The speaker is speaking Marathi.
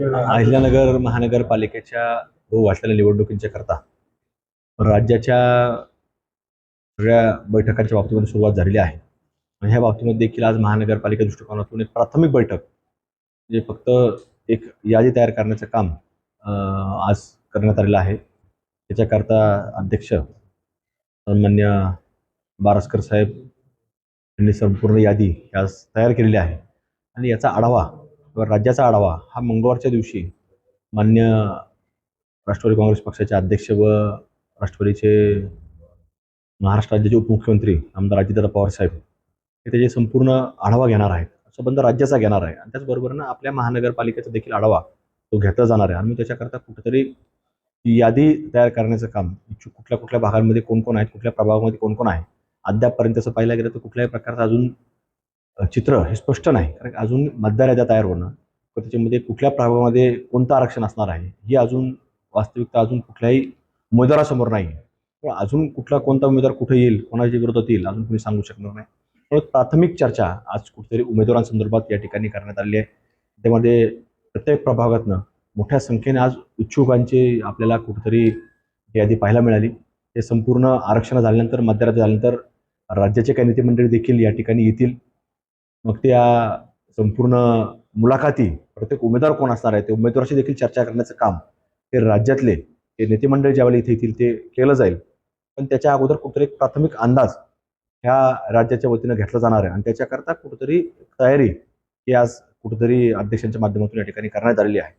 अहिल्यानगर महानगरपालिकेच्या हो वाचलेल्या निवडणुकींच्या करता राज्याच्या सगळ्या बैठकांच्या बाबतीमध्ये सुरुवात झालेली आहे. आणि ह्या बाबतीमध्ये देखील आज महानगरपालिका दृष्टिकोनातून एक प्राथमिक बैठक जे फक्त एक यादी तयार करण्याचं काम आज करण्यात आलेलं आहे. त्याच्याकरता अध्यक्ष सन्मान्य बारसकर साहेब यांनी संपूर्ण यादी आज तयार केलेली आहे. आणि याचा आढावा राज्याचा आढावा हा मंगळवारच्या दिवशी मान्य राष्ट्रवादी काँग्रेस पक्षाचे अध्यक्ष व राष्ट्रवादीचे महाराष्ट्र राज्याचे उपमुख्यमंत्री आमदार अजितदादा पवार साहेब हे त्याचे संपूर्ण आढावा घेणार आहेत. संबंध राज्याचा घेणार आहे. आणि त्याचबरोबरीनं आपल्या महानगरपालिकेचा देखील आढावा तो घेतला जाणार आहे. आणि त्याच्याकरता कुठेतरी यादी तयार करण्याचं काम इच्छुक कुठल्या कुठल्या भागांमध्ये कोण कोण आहेत कुठल्या प्रभागामध्ये कोण कोण आहे अद्यापपर्यंत असं पाहिलं गेलं तर कुठल्याही प्रकारचा अजून चित्र हे स्पष्ट नाही कारण अजून मतदार याद्या तयार होणं तर त्याच्यामध्ये कुठल्या प्रभागामध्ये कोणतं आरक्षण असणार आहे ही अजून वास्तविकता अजून कुठल्याही उमेदवारासमोर नाही. आहे पण अजून कुठला कोणता उमेदवार कुठे येईल कोणाच्या विरोधात येईल अजून कोणी सांगू शकणार नाही. पण प्राथमिक चर्चा आज कुठेतरी उमेदवारांसंदर्भात या ठिकाणी करण्यात आली आहे. त्यामध्ये प्रत्येक प्रभागातनं मोठ्या संख्येने आज इच्छुकांची आपल्याला कुठेतरी यादी पाहायला मिळाली. हे संपूर्ण आरक्षण झाल्यानंतर मतदारात झाल्यानंतर राज्याचे काही नेते मंडळी देखील या ठिकाणी येतील. मग त्या संपूर्ण मुलाखती प्रत्येक उमेदवार कोण असणार आहे ते उमेदवाराशी देखील चर्चा करण्याचं काम हे राज्यातले हे नेतेमंडळ ज्यावेळी इथे येतील ते केलं जाईल. पण त्याच्या अगोदर कुठेतरी एक प्राथमिक अंदाज ह्या राज्याच्या वतीनं घेतला जाणार आहे. आणि त्याच्याकरता कुठेतरी तयारी ही आज कुठेतरी अध्यक्षांच्या माध्यमातून या ठिकाणी करण्यात आलेली आहे.